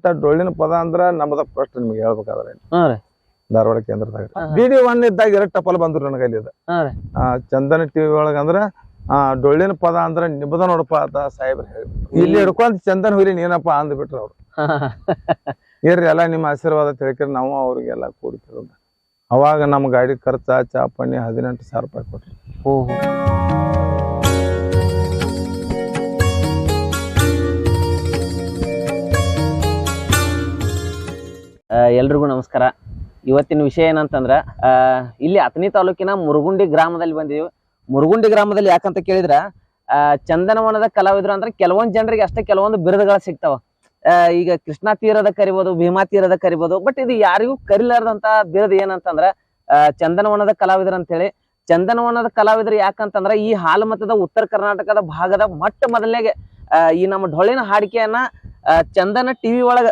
ಮತ್ತ ಡೊಳ್ಳಿನ ಪದ ಅಂದ್ರ ನಮ್ಮದ ಫಸ್ಟ್ ನಿಮ್ಗೆ ಹೇಳ್ಬೇಕಾದ್ರೆ. ಧಾರವಾಡ ಕೇಂದ್ರದಾಗ. ಡಿ ಡಿ ಒನ್ ಇದ್ದಾಗ ಎರಡು ಟಪಲ್ ಬಂದ್ರು ನನಗೆ ಆ, ಚಂದನ ಟಿವಿ ಒಳಗ ಅಂದ್ರ ಆ ಡೊಳ್ಳಿನ ಪದ ಅಂದ್ರ ನಿಬದ ನೋಡಪ್ಪ ಅಂತ ಸಾಹೇಬ್ರ ಹೇಳಿ ಇಲ್ಲಿ ಹಿಡ್ಕೊಂಡ್ ಚಂದನ್ ಹುಲಿ ನೀನಪ್ಪ ಅಂದ್ಬಿಟ್ರು ಅವ್ರು. ಇರ್ರಿ ಎಲ್ಲ ನಿಮ್ಮ ಆಶೀರ್ವಾದ ತಿಳ್ಕಿರಿ ನಾವು ಅವ್ರಿಗೆಲ್ಲ ಕೂಡಿಕಿರೋದು ಅವಾಗ ನಮ್ಮ ಗಾಡಿ ಖರ್ಚ ಚಾ ಪಣ್ಣಿ ಹದಿನೆಂಟು ಸಾವಿರ ರೂಪಾಯಿ ಕೊಟ್ರಿ. ಎಲ್ರಿಗೂ ನಮಸ್ಕಾರ. ಇವತ್ತಿನ ವಿಷಯ ಏನಂತಂದ್ರ ಇಲ್ಲಿ ಅಥಣಿ ತಾಲೂಕಿನ ಮುರುಗುಂಡಿ ಗ್ರಾಮದಲ್ಲಿ ಬಂದಿದ್ದೀವಿ ಮುರುಗುಂಡಿ ಗ್ರಾಮದಲ್ಲಿ ಯಾಕಂತ ಕೇಳಿದ್ರ ಚಂದನವನದ ಕಲಾವಿದರು ಅಂದ್ರೆ ಕೆಲವೊಂದು ಜನರಿಗೆ ಅಷ್ಟೇ ಕೆಲವೊಂದು ಬಿರುದುಗಳು ಸಿಗ್ತಾವ. ಈಗ ಕೃಷ್ಣಾ ತೀರದ ಕರಿಬೋದು, ಭೀಮಾ ತೀರದ ಕರಿಬೋದು ಬಟ್ ಇದು ಯಾರಿಗೂ ಕರಿಲಾರದಂತ ಬಿರುದು ಏನಂತಂದ್ರ ಚಂದನವನದ ಕಲಾವಿದರು ಅಂತೇಳಿ. ಚಂದನವನದ ಕಲಾವಿದರು ಯಾಕಂತಂದ್ರ, ಈ ಹಾಲಮತದ ಉತ್ತರ ಕರ್ನಾಟಕದ ಭಾಗದ ಮೊಟ್ಟ ಮೊದಲನೇಗೆ ಈ ನಮ್ಮ ಡೊಳ್ಳಿನ ಹಾಡಿಕೆಯನ್ನ ಚಂದನ ಟಿವಿ ಒಳಗ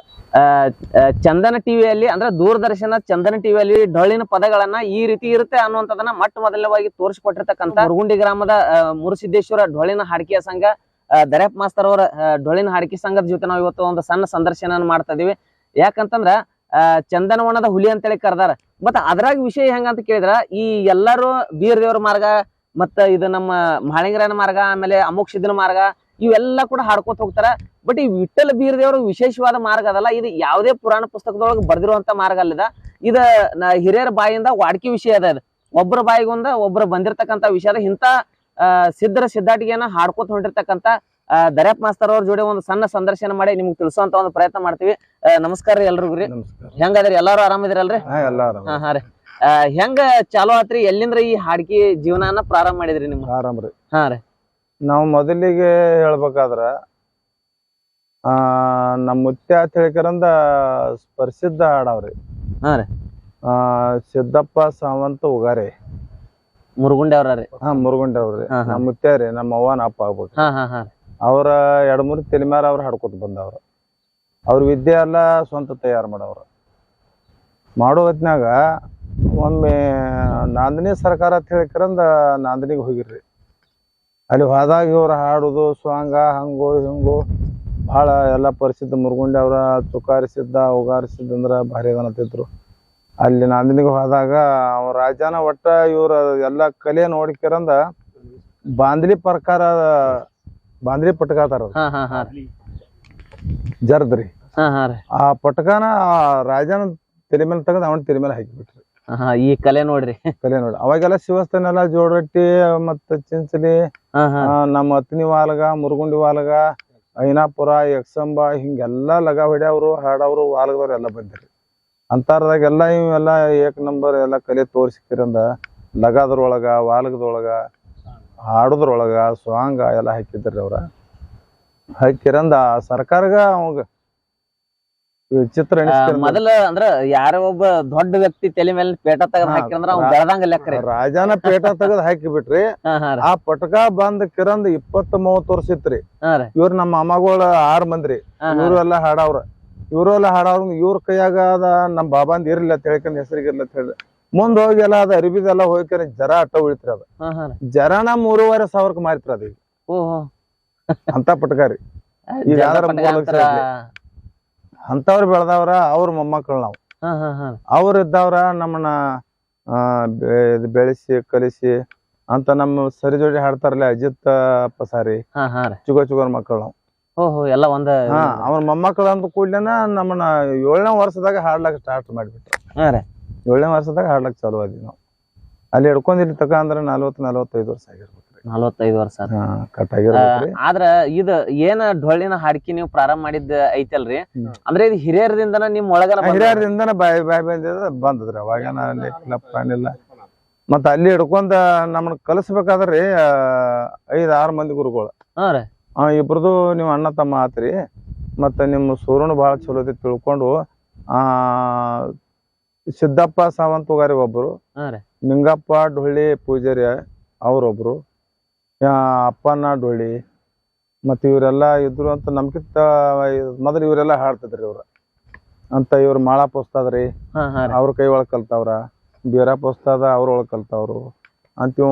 ಚಂದನ ಟಿವಿಯಲ್ಲಿ ಅಂದ್ರೆ ದೂರದರ್ಶನ ಚಂದನ ಟಿವಿಯಲ್ಲಿ ಡೊಳ್ಳಿನ ಪದಗಳನ್ನ ಈ ರೀತಿ ಇರುತ್ತೆ ಅನ್ನುವಂಥದ್ದನ್ನ ಮೊಟ್ಟ ಮೊದಲನೇವಾಗಿ ತೋರಿಸಿಕೊಟ್ಟಿರ್ತಕ್ಕಂಥ ಮುರುಗುಂಡಿ ಗ್ರಾಮದ ಮುರುಸಿದ್ದೇಶ್ವರ ಡೊಳ್ಳಿನ ಹಾಡಿಕೆಯ ಸಂಘ ದರ್ಯಾಪ್ ಮಾಸ್ತರ್ ಅವರ ಡೊಳಿನ ಡೊಳ್ಳಿನ ಹಾಡಿಕೆ ಸಂಘದ ಜೊತೆ ನಾವು ಇವತ್ತು ಒಂದು ಸಣ್ಣ ಸಂದರ್ಶನ ಮಾಡ್ತಾ ಇದೀವಿ. ಯಾಕಂತಂದ್ರ ಚಂದನವನದ ಹುಲಿ ಅಂತೇಳಿ ಕರ್ದಾರ. ಮತ್ತ ಅದ್ರಾಗ ವಿಷಯ ಹೆಂಗಂತ ಕೇಳಿದ್ರ ಈ ಎಲ್ಲರೂ ಬೀರ್ ದೇವ್ರ ಮಾರ್ಗ ಮತ್ತ ಇದು ನಮ್ಮ ಮಹಳಿಂಗರನ ಮಾರ್ಗ ಆಮೇಲೆ ಅಮೋಕ್ಷಿದ್ದನ ಮಾರ್ಗ ಇವೆಲ್ಲ ಕೂಡ ಹಾಡ್ಕೋತ ಹೋಗ್ತಾರ. ಬಟ್ ಈ ವಿಠಲ್ ಬೀರ್ ವಿಶೇಷವಾದ ಮಾರ್ಗ ಅದಲ್ಲ. ಇದು ಯಾವುದೇ ಪುರಾಣ ಪುಸ್ತಕದೊಳಗೆ ಬರ್ದಿರುವಂತ ಮಾರ್ಗ ಅಲ್ಲದ. ಇದ ಹಿರಿಯರ ಬಾಯಿಂದ ವಾಡ್ಕಿ ವಿಷಯ ಅದ ಇದು ಒಬ್ಬರ ಬಾಯಿಗೊಂದ ಒಬ್ಬರು ಬಂದಿರತಕ್ಕಂತ ವಿಷಯ ಅದ. ಇಂಥ ಸಿದ್ಧರ ಸಿದ್ಧಾಟಿಗೆಯನ್ನ ಹಾಡ್ಕೋತ ಹೊಂಟಿರ್ತಕ್ಕಂತ ಆ, ದರ್ಯಾಪ್ ಮಾಸ್ತರ್ ಅವ್ರ ಜೋಡಿ ಒಂದು ಸಣ್ಣ ಸಂದರ್ಶನ ಮಾಡಿ ನಿಮ್ಗೆ ತಿಳಿಸುವಂತ ಒಂದು ಪ್ರಯತ್ನ ಮಾಡ್ತೀವಿ. ನಮಸ್ಕಾರ ರೀ ಎಲ್ರಿಗೂ ರೀ. ಹೆಂಗದ್ರಿ? ಎಲ್ಲಾರು ಆರಾಮಿದಿರಲ್ರಿ ಹಾ ಹಾ ಹಾ ರೀ. ಹೆಂಗ ಚಾಲೋ ಆತ್ರಿ? ಎಲ್ಲಿಂದ್ರ ಈ ಹಾಡ್ಕಿ ಜೀವನಾನ ಪ್ರಾರಂಭ ಮಾಡಿದ್ರಿ ನಿಮ್ಗೆ ಹಾ ರೀ. ನಾವು ಮೊದಲಿಗೆ ಹೇಳ್ಬೇಕಾದ್ರ ಆ ನಮ್ಮ ಮುತ್ಯ ಅಂತ ಹೇಳ್ಕರಂದ ಪ್ರಸಿದ್ಧ ಹಾಡವ್ರಿ. ಹಾ ರೀ. ಆ ಸಿದ್ದಪ್ಪ ಸಾವಂತ ಉಗಾರಿ. ಮುರುಗುಂಡೆ ಅವ್ರ ರೀ ಹಾ ಮುರುಗುಂಡೆ ಅವ್ರಿ ಹಾ, ಹಾ. ನಮ್ಮ ಮುತ್ಯ ರೀ ನಮ್ಮ ಅವ್ವನ ಅಪ್ಪ ಆಗ್ಬೇಕು. ಹಾ ಹಾ ಹಾ ಅವ್ರ ಎರಡ್ ಮೂರು ತಲೆಮಾರ ಅವ್ರ ಹಾಡ್ಕೊತ ಬಂದವ್ರ. ಅವ್ರ ವಿದ್ಯೆ ಎಲ್ಲ ಸ್ವಂತ ತಯಾರು ಮಾಡವ್ರ. ಮಾಡೋ ಹೊತ್ನ್ಯಾಗ ಒಮ್ಮೆ ನಾಂದಿನಿ ಸರ್ಕಾರ ಅಂತ ಹೇಳ್ಕರಂದ ನಾಂದಿನಿಗೆ ಹೋಗಿರ್ರಿ. ಅಲ್ಲಿ ಹೋದಾಗ ಇವ್ರು ಹಾಡುದು ಸ್ವಾಂಗ ಹಂಗು ಹಿಂಗು ಭಾಳ ಎಲ್ಲ ಪರಿಸ್ಥಿತಿ ಮುರುಗುಂಡಿ ಅವ್ರ ತುಕಾರಿಸಿದ್ದ ಉಗಾರಿಸಿದ್ದ ಅಂದ್ರ ಭಾರಿ ಅದನತ್ತಿದ್ರು ಅಲ್ಲಿ ನಾಂದಿನಿಗೆ ಹೋದಾಗ ಅವ್ರ ರಾಜನ ಒಟ್ಟ ಇವ್ರ ಎಲ್ಲ ಕಲೆ ನೋಡ್ಕಿರಂದ ಬಾಂದ್ಲಿ ಪ್ರಕಾರ ಬಾಂದ್ಲಿ ಪಟ್ಕಾತಾರ ಜರ್ದ್ರಿ. ಆ ಪಟ್ಕಾನ ಆ ರಾಜನ ತಲೆ ಮೇಲೆ ತೆಗೆದು ಅವನ ತಲೆ ಮೇಲೆ ಹಾಕಿಬಿಟ್ರಿ. ಈ ಕಲೆ ನೋಡ್ರಿ. ಕಲೆ ನೋಡಿ ಅವಾಗೆಲ್ಲ ಶಿವಸ್ಥಾನ ಎಲ್ಲ ಜೋಡಟ್ಟಿ ಮತ್ತ ಚಿಂಚಲಿ ನಮ್ಮ ಅತ್ನಿ ವಾಲ್ಗ ಮುರುಗುಂಡಿ ವಾಲ್ಗ ಐನಾಪುರ ಯಕ್ಷಂಬ ಹಿಂಗೆಲ್ಲ ಲಗ ಹೊಡ್ಯಾವ್ರು ಹಾಡವ್ರು ವಾಲ್ಗದವ್ರು ಎಲ್ಲ ಬಂದಿರಿ. ಅಂತಾರದಾಗೆಲ್ಲ ಇವೆಲ್ಲ ಏಕ್ ನಂಬರ್ ಎಲ್ಲ ಕಲೆ ತೋರಿಸಿಕಿರಂದ ಲಗಾದ್ರೊಳಗ ವಾಲ್ಗದೊಳಗ ಹಾಡುದ್ರೊಳಗ ಸಾಂಗ ಎಲ್ಲ ಹಾಕಿದ್ರಿ ಅವ್ರ. ಹಾಕಿರಂದ ಸರ್ಕಾರಗ ಅವಾಗ ಚಿತ್ರ ಮೊದಲ ಅಂದ್ರ ಯಾರೋ ಒಬ್ಬ ದೊಡ್ಡ ವ್ಯಕ್ತಿ ತಲೆ ಮೇಲೆ ಪೇಟ ತೆಗೆದ್ ಹಾಕಿ ಹಾಕಿರಂದ್ರ ಅವ್ನ್ ಬೆಳದಂಗ ಲೆಕ್ಕ ರಾಜಾನ ಪೇಟ ತೆಗೆದು ಹಾಕಿಬಿಟ್ರಿ. ಹಾ ಹಾ ಆ ಪಟಕ ಬಂದ್ ಕಿರಂದ್ ಇಪ್ಪತ್ ಮೂವತ್ತು ವರ್ಷ ಇತ್ರಿ. ಇವ್ರ ನಮ್ಮ ಅಮ್ಮಗಳ ಆರ್ ಮಂದ್ರಿ. ಇವ್ರು ಎಲ್ಲ ಹಾಡವ್ರ. ಇವ್ರು ಎಲ್ಲ ಹಾಡವ್ರ ಇವ್ರ ಕೈಯಾಗ ಅದ ನಮ್ ಬಾಬಾಂದ್ ಇರ್ಲಿಲ್ಲ ತಿಳ್ಕೊಂಡ್ ಹೆಸರಿಗಿರ್ಲ ತಿಳಿದ ಹೇಳಿ ಮುಂದ್ ಹೋಗಿ ಎಲ್ಲ ಅದ ಅರಿಬಿದೆಲ್ಲ ಹೋಗ್ಕರಿ ಜರ ಅಟ್ಟ ಉಳಿತ್ರಿ ಅದ. ಜರನ ಮೂರುವರೆ ಸಾವಿರಕ್ಕೆ ಮಾರಿತ್ರ ಅದ ಈಗ. ಅಂತ ಪಟಕಾರಿ ಈಗ ಅಂತವ್ರು ಬೆಳ್ದವ್ರ ಅವ್ರ ಮೊಮ್ಮಕ್ಕಳು ನಾವು. ಅವ್ರ ಇದ್ದವ್ರ ನಮ್ಮನ್ನ ಬೆಳೆಸಿ ಕಲಿಸಿ ಅಂತ ನಮ್ಮ ಸರಿ ಜೋಡಿ ಹಾಡ್ತಾರಲ್ಲ ಅಜಿತ್ ಪಸಾರಿ. ಸಾರಿ ಹಾ ರೀ. ಚುಗ ಚುಗರ್ ಮಕ್ಕಳು ನಾವು. ಓಹೋ ಎಲ್ಲ ಒಂದ ಅವ್ರ ಮೊಮ್ಮಕ್ಕಳು ಅಂದ ಕೂಡ್ಲೇನ ನಮ್ಮನ್ನ ಏಳನೇ ವರ್ಷದಾಗ ಹಾಡ್ಲಕ್ ಸ್ಟಾರ್ಟ್ ಮಾಡಿಬಿಟ್ರು. ಏಳನೇ ವರ್ಷದಾಗ ಹಾಡ್ಲಕ್ ಚಾಲು ಆದ್ವಿ ನಾವು. ಅಲ್ಲಿ ಹಿಡ್ಕೊಂಡಿರ್ತಕ್ಕ ತಕ ಅಂದ್ರೆ ನಲ್ವತ್ ನಲ್ವತ್ತೈದು ವರ್ಷ ಆಗಿರ್ಬೇಕ್ರಿ ನಲವತ್ತೈದು ವರ್ಷ ಕಟ್ ಆಗಿರ್ಬೇಕ್ರಿ. ಆದ್ರ ಇದ ಏನ ಡೊಳ್ಳಿನ ಹಾಡ್ಕಿ ನೀವು ಪ್ರಾರಂಭ ಮಾಡಿದ್ ಐತಲ್ರಿ. ಅಂದ್ರೆ ಇದು ಹಿರಿಯರದಿಂದನ ನಿಮ್ ಒಳಗನ ಹಿರಿಯರದಿಂದ ಬಾಯಿ ಬಾಯಿ ಬಂದಿದ ಬಂದದ್ರಿ. ಅವಾಗೇನ ಅಲ್ಲಿ ಕ್ಲಬ್ ಏನಿಲ್ಲ ಮತ್ತ ಅಲ್ಲಿ ಹಿಡ್ಕೊಂಡ ನಮ್ಮನ್ನ ಕಲಿಸ್ಬೇಕಾದ್ರಿ ಐದ್ ಆರ್ ಮಂದಿ ಗುರುಗಳು. ಹಾ ಆ ಇಬ್ರದು ನೀವು ಅಣ್ಣ ತಮ್ಮ ಆತ್ರಿ. ಮತ್ತೆ ನಿಮ್ಮ ಸೂರ್ಯನು ಬಹಳ ಚಲೋ ಐತಿ ತಿಳ್ಕೊಂಡು ಆ ಸಿದ್ದಪ್ಪ ಸಾವಂತ್ ಹೋಗಾರಿ ಒಬ್ರು ನಿಂಗಪ್ಪ ಡೊಳ್ಳಿ ಪೂಜಾರಿ ಅವ್ರೊಬ್ರು ಆ, ಅಪ್ಪಣ್ಣ ಡೊಳ್ಳಿ ಮತ್ತೆ ಇವರೆಲ್ಲ ಇದ್ರು ಅಂತ ನಮ್ಕಿಂತ ಮೊದಲು ಇವರೆಲ್ಲ ಹಾಡ್ತಿದ್ರಿ ಇವ್ರ. ಅಂತ ಇವ್ರು ಮಾಳ ಪೋಸ್ತದ್ರಿ ಅವ್ರ ಕೈ ಒಳಗ್ ಕಲ್ತಾವ್ರ ಬೀರ ಪೋಸ್ತದ ಅವ್ರ ಒಳಗ್ ಕಲ್ತಾವ್ರು. ಅಂತ ಇವ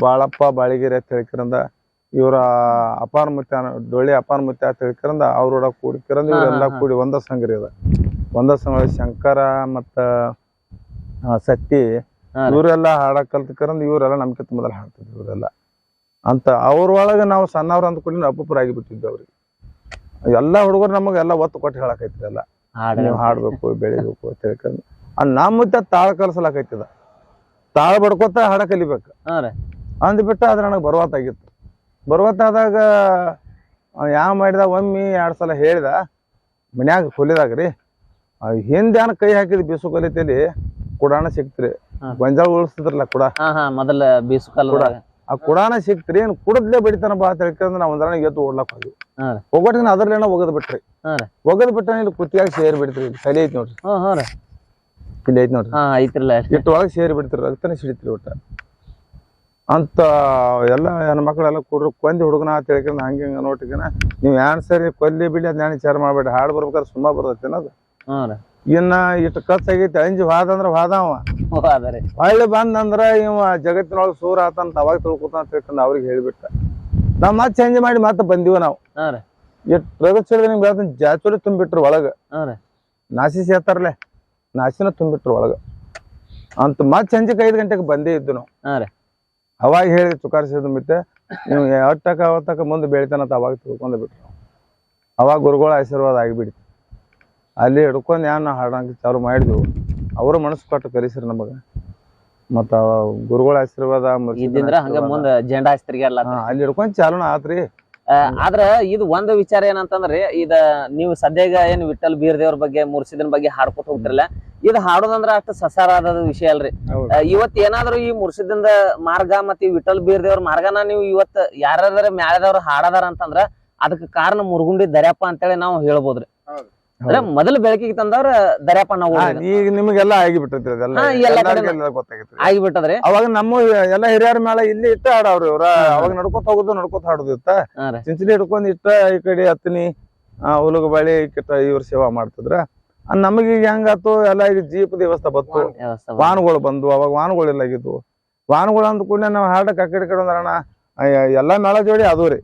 ಬಾಳಪ್ಪ ಬಾಳಿಗೆರೆ ಅಂತ ಹೇಳ್ಕಿರಂದ ಇವರ ಅಪಾರ ಮುತ್ಯ ಡೊಳ್ಳಿ ಅಪಾರ ಮುತ್ಯ ಅಂತ ಹೇಳ್ಕರಂದ ಅವ್ರ ಕೂಡಿಕರಂದ ಇವರೆಲ್ಲ ಕೂಡಿ ಒಂದ ಸಂಘರಿ ಅದ. ಒಂದ ಸಂಘ ಶಂಕರ ಮತ್ತ ಸತ್ತಿ. ಇವರೆಲ್ಲ ಹಾಡಕ್ ಕಲ್ತ್ಕರಂದ ಇವರೆಲ್ಲ ನಮ್ಕಿಂತ ಮೊದಲ ಹಾಡ್ತಿದ್ರು ಇವರೆಲ್ಲ. ಅಂತ ಅವ್ರ ಒಳಗ ನಾವು ಸಣ್ಣವ್ರ ಅಂದ್ಕೊಂಡು ಅಪ್ಪಪರಾಗಿ ಬಿಟ್ಟಿದ್ದ ಅವ್ರಿಗೆ. ಎಲ್ಲಾ ಹುಡುಗರು ನಮಗೆ ಎಲ್ಲ ಒತ್ತು ಕೊಟ್ಟು ಹೇಳಕೈತಿ ಎಲ್ಲ. ನೀವು ಹಾಡ್ಬೇಕು ಬೆಳಿಬೇಕು ಅಂತ ಹೇಳ್ಕೊಂಡು. ನಮ್ಮ ತಾಳ ಕಲ್ಸಲಾಕೈತಿದ. ತಾಳ ಬಡ್ಕೋತ ಹಾಡ ಕಲಿಬೇಕು. ಅಂದ್ಬಿಟ್ಟು ಅದ್ರ ನನಗೆ ಬರುವತ್ತಾಗಿತ್ತು. ಬರುವತ್ತಾದಾಗ ಯಾವ ಮಾಡಿದ ಒಮ್ಮೆ ಎರಡು ಸಲ ಹೇಳಿದ ಮನ್ಯಾಗ ಕೊಲಿದಾಗ ರೀ ಹಿಂದೆ ಏನ್ ಕೈ ಹಾಕಿದ ಬೀಸು ಕಲಿತೇಲಿ ಕುಡಾಣ ಸಿಕ್ತ್ರಿ. ಗೊಂಜಾಳ ಉಳಿಸ್ತಿದ್ರಲ್ಲ ಕುಡ. ಮೊದಲ ಬೀಸು ಕಾಲ ಆ ಕುಡಾನ ಸಿಕ್ತ್ರಿ ಏನ್ ಕುಡದ್ಲೆ ಬಡಿತಾನ ಬಾ ಅಂತ ಹೇಳ್ಕೊಂಡು ನಾವು ಒಂದರ ಎದ್ದು ಓಡ್ಲಕ್ ಹೋಗಿ. ಒಗ್ಗಟ್ಟಿನ ಅದ್ರಲ್ಲೇನೋ ಒಗದ್ ಬಿಟ್ರಿ. ಒಗದ್ ಬಿಟ್ಟ ಇಲ್ಲಿ ಕುತ್ತಿಯಾಗ ಸೇರಿ ಬಿಡ್ತ್ರಿ ಸಲಿ ಐತಿ ನೋಡ್ರಿ. ಇಲ್ಲಿ ಐತಿ ನೋಡ್ರಿ. ಐತ್ರಲ್ಲ ಇಟ್ಟು ಒಳಗೆ ಸೇರಿ ಬಿಡ್ತೀರಿ ರಕ್ತನೇ ಸಿಡಿತ್ರಿ ಒಟ್ಟ. ಅಂತ ಎಲ್ಲ ಹೆಣ್ಮಕ್ಳೆಲ್ಲ ಕುಡ್ರು ಕೊಂದಿ ಹುಡುಗನ ಅಂತ ಹೇಳ್ಕೊಂಡು ಹಂಗೆ ಹಿಂಗ ನೋಟಿಕನ ನೀವು ಯಾನ್ ಸರಿ ಕೊಲ್ಲಿ ಬಿಡಿ ಅದ್ ನಾನು ವಿಚಾರ ಮಾಡ್ಬೇಡಿ ಹಾಡು ಬರ್ಬೇಕಾದ್ರೆ ಸುಮ್ಮ ಬರ್ತೈತಿ ಅನ್ನೋದು ಇನ್ನ ಇಟ್ಟು ಖರ್ಚಾಗೈತಿ ಅಂಜಿ ವಾದ ಅಂದ್ರ ವಾದ ಅವ. ಹೊಳ್ಳಿ ಬಂದಂದ್ರ ಇವ ಜಗತ್ತಿನೊಳಗೆ ಸೂರ ಆತಂತ ಅವಾಗ ತಿಳ್ಕೊತಾನ ತಿಳ್ಕೊಂಡು ಅವ್ರಿಗೆ ಹೇಳ್ಬಿಟ್ಟ. ನಾವ್ ಮತ್ ಚೇಂಜ್ ಮಾಡಿ ಮತ್ತೆ ಬಂದಿವ ನಾವು. ಎಷ್ಟು ಪ್ರಗತಿಸಿದ್ರೆ ನಿಮ್ಗೆ ಹೇಳ್ತೀನಿ ಜಾಚುರಿ ತುಂಬಿಟ್ರು ಒಳಗ. ನಾಸಿ ಸೇತಾರಲೆ ನಾಸಿನ ತುಂಬಿಟ್ರು ಒಳಗ. ಅಂತ ಮತ್ ಸಂಜೆಗೆ ಐದ್ ಗಂಟೆಗೆ ಬಂದೇ ಇದ್ದು ನಾವು. ಅವಾಗ ಹೇಳಿ ಚುಕಾರಿಸಿದ ಮತ್ತೆ ನೀವು ಯಾವತ್ತಕ ಅವತ್ತಕ ಮುಂದೆ ಬೆಳಿತಾನಂತ ಅವಾಗ ತಿಳ್ಕೊಂಡ್ ಬಿಟ್ರು. ಅವಾಗ ಗುರುಗಳ ಆಶೀರ್ವಾದ ಆಗಿಬಿಡ್ತು. ಅಲ್ಲಿ ಹಿಡ್ಕೊಂಡು ಯಾನ್ ಹಾಡಂಗೆ ಚಾಲು ಮಾಡಿದ್ವು. ಅವರು ಮನಸ್ಸು ಕೊಟ್ಟು ಕಲಿಸ್ರಿ ನಮಗೆ. ಮತ್ತ ಗುರುಗಳ ಆಶೀರ್ವಾದ ಇದ್ದಿಂದ್ರ ಹಂಗ. ಮುಂದ ಜೆಂಡಾ ಅಲ್ಲಿ ಹಿಡ್ಕೊಂಡ್ ಚಾಲನ ಆತ್ರಿ. ಆದ್ರ ಇದು ಒಂದ್ ವಿಚಾರ ಏನಂತಂದ್ರೆ ಇದ ನೀವು ಸದ್ಯಗ ಏನ್ ವಿಠಲ್ ಬೀರದೇವ್ರ ಬಗ್ಗೆ ಮುರ್ಸಿದನ್ ಬಗ್ಗೆ ಹಾಡ್ಕೊತ ಹೋಗ್ತಿರಲ್ಲ ಇದು ಹಾಡೋದಂದ್ರ ಅಷ್ಟು ಸಸಾರಾದ ವಿಷಯ ಅಲ್ರಿ. ಇವತ್ ಏನಾದ್ರು ಈ ಮುರ್ಸಿದಿಂದ ಮಾರ್ಗ ಮತ್ತೆ ಈ ವಿಠಲ್ ಬೀರ್ದೇವ್ರ ಮಾರ್ಗನ ನೀವು ಇವತ್ ಯಾರ್ಯಾರ ಮ್ಯಾಲದವ್ರ ಹಾಡದಾರ ಅಂತಂದ್ರ ಅದಕ್ಕೆ ಕಾರಣ ಮುರುಗುಂಡಿ ದರ್ಯಪ್ಪ ಅಂತೇಳಿ ನಾವು ಹೇಳ್ಬೋದ್ರಿ. ಅಂದ್ರೆ ಮೊದಲ ಬೆಳಕಿಗೆ ತಂದವ್ರ ದರ್ಯಾಪ ನಾವು ಈಗ ನಿಮಗೆಲ್ಲ ಆಗಿಬಿಟ್ಟೈತಿ ಅದೆಲ್ಲ ಎಲ್ಲ ಆಗಿಬಿಟ್ಟದ್ರಿ? ಅವಾಗ ನಮ್ಮ ಎಲ್ಲ ಹಿರಿಯರ ಮೇಲೆ ಇಲ್ಲಿ ಇಟ್ಟ ಹಾಡವ್ರಿ ಇವ್ರ. ಅವಾಗ ನಡ್ಕೊತ ಹೋಗುದು ನಡ್ಕೋತ ಹಾಡುದು ಇತ್ತ. ಚಿಂಚಲಿ ಹಿಡ್ಕೊಂಡ್ ಇಟ್ಟ ಈ ಕಡೆ ಹತ್ತನಿ ಹುಲಗ ಬಳಿ ಕಿಟ್ಟ ಇವ್ರ ಸೇವಾ ಮಾಡ್ತಿದ್ರ. ನಮಗ ಈಗ ಹೆಂಗಾತು ಎಲ್ಲ ಈಗ ಜೀಪ್ ವ್ಯವಸ್ಥೆ ಬತ್ತು ವಾಹನಗಳು ಬಂದು ಅವಾಗ ವಾಹನಗಳೆಲ್ಲ ಆಗಿದ್ವು. ವಾಹನಗಳು ಅಂದ ಕೂಡಲೇ ನಾವು ಹಾಡ ಆ ಕಡೆ ಕಡೆ ಎಲ್ಲಾ ಮೇಳ ಜೋಡಿ ಅದು ರೀ.